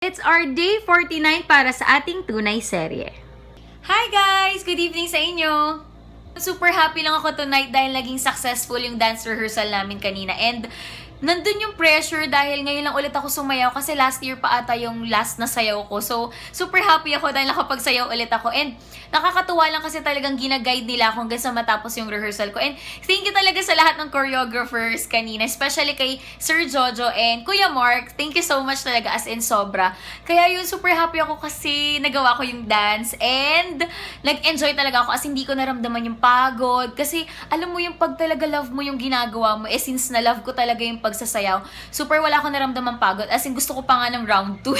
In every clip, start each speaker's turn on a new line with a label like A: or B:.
A: It's our day 49 para sa ating tunay serye. Hi guys! Good evening sa inyo! Super happy lang ako tonight dahil naging successful yung dance rehearsal namin kanina. And nandun yung pressure dahil ngayon lang ulit ako sumayaw kasi last year pa ata yung last na sayaw ko. So, super happy ako dahil nakapagsayaw ulit ako. And nakakatuwa lang kasi talagang ginaguide nila ako hanggang sa matapos yung rehearsal ko. And thank you talaga sa lahat ng choreographers kanina, especially kay Sir Jojo and Kuya Mark. Thank you so much talaga as in sobra. Kaya yun, super happy ako kasi nagawa ko yung dance and nag-enjoy talaga ako as hindi ko naramdaman yung pagod. Kasi alam mo yung pag talaga love mo yung ginagawa mo, eh since na love ko talaga yung pagsasayaw, super wala akong naramdaman pagod. As in gusto ko pa nga ng round 2.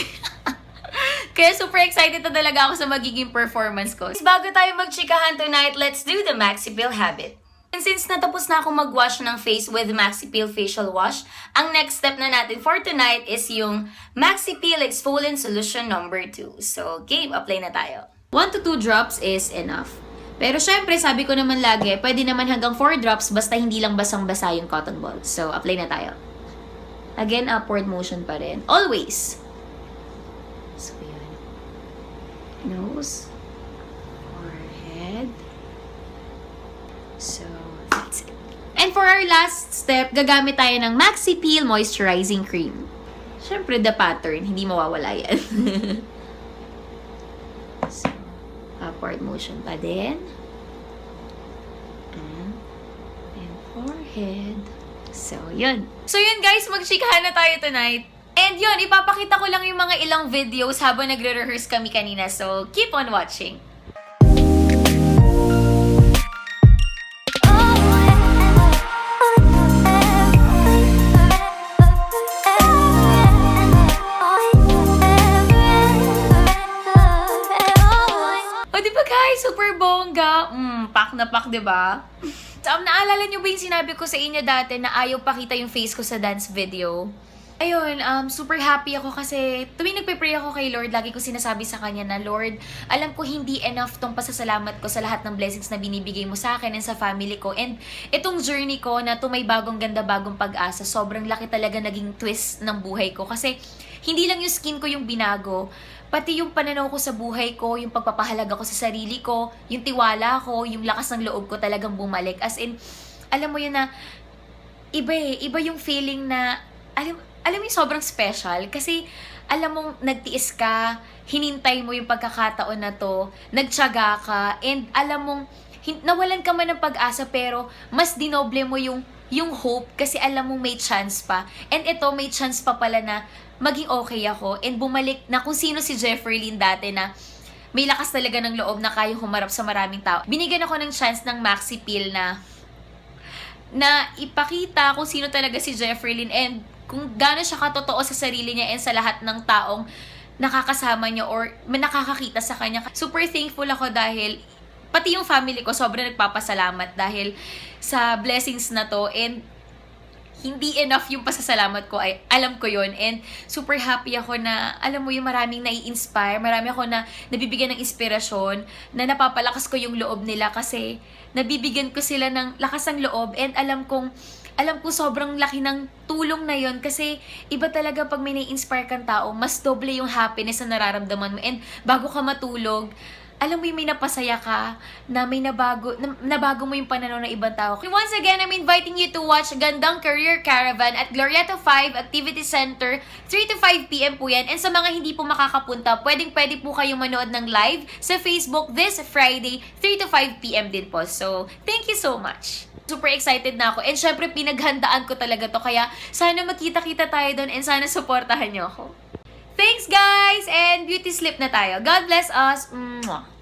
A: Kaya super excited na talaga ako sa magiging performance ko. Bago tayo magchikahan tonight, let's do the Maxi Peel habit. And since natapos na akong mag-wash ng face with Maxi Peel Facial Wash, ang next step na natin for tonight is yung Maxi Peel Exfoliant Solution number 2. So, game, apply na tayo. 1 to 2 drops is enough. Pero syempre, sabi ko naman lagi, pwede naman hanggang 4 drops basta hindi lang basang-basa yung cotton ball. So, apply na tayo. Again, upward motion pa rin. Always. So, yun. Nose. Forehead. So, that's it. And for our last step, gagamit tayo ng Maxi Peel Moisturizing Cream. Siyempre, the pattern. Hindi mawawala yan. so, upward motion pa din. And, and forehead. So, yun. So, yun guys, magchikahan na tayo tonight. And yun, ipapakita ko lang yung mga ilang videos habang nagre-rehearse kami kanina. So, keep on watching. O, di ba guys? Super bongga. Mm, pak na pak, di ba? So, naalala niyo ba yung sinabi ko sa inyo dati na ayaw pakita yung face ko sa dance video? Ayun, um, super happy ako kasi tuwing nagpe-pray ako kay Lord, lagi ko sinasabi sa Kanya na, Lord, alam ko hindi enough tong pasasalamat ko sa lahat ng blessings na binibigay mo sa akin and sa family ko. And itong journey ko na to may bagong ganda, bagong pag-asa, sobrang laki talaga naging twist ng buhay ko. Kasi hindi lang yung skin ko yung binago, pati yung pananaw ko sa buhay ko, yung pagpapahalaga ko sa sarili ko, yung tiwala ko, yung lakas ng loob ko talagang bumalik. As in, alam mo yun na, iba eh, iba yung feeling na, alam, alam mo yung sobrang special kasi alam mong nagtiis ka, hinintay mo yung pagkakataon na to, nagtyaga ka, and alam mong nawalan ka man ng pag-asa pero mas dinoble mo yung yung hope kasi alam mong may chance pa. And ito, may chance pa pala na maging okay ako and bumalik na kung sino si Jeffrey Lynn dati na may lakas talaga ng loob na kaya humarap sa maraming tao. Binigyan ako ng chance ng Maxi Pill na na ipakita kung sino talaga si Jeffrey Lynn and kung gaano siya katotoo sa sarili niya and sa lahat ng taong nakakasama niya or nakakakita sa kanya. Super thankful ako dahil pati yung family ko sobrang nagpapasalamat dahil sa blessings na to and hindi enough yung pasasalamat ko ay alam ko yon and super happy ako na alam mo yung maraming nai-inspire marami ako na nabibigyan ng inspirasyon na napapalakas ko yung loob nila kasi nabibigyan ko sila ng lakas ng loob and alam kong alam ko sobrang laki ng tulong na yon kasi iba talaga pag may nai-inspire kang tao mas doble yung happiness na nararamdaman mo and bago ka matulog alam mo yung may napasaya ka, na may nabago, na, nabago mo yung pananaw ng ibang tao. Once again, I'm inviting you to watch Gandang Career Caravan at Glorieta 5 Activity Center, 3 to 5 p.m. po yan. And sa mga hindi po makakapunta, pwedeng pwede po kayong manood ng live sa Facebook this Friday, 3 to 5 p.m. din po. So, thank you so much. Super excited na ako. And syempre, pinaghandaan ko talaga to. Kaya, sana magkita-kita tayo doon and sana supportahan niyo ako. Thanks guys! And beauty sleep na tayo. God bless us. Mwah!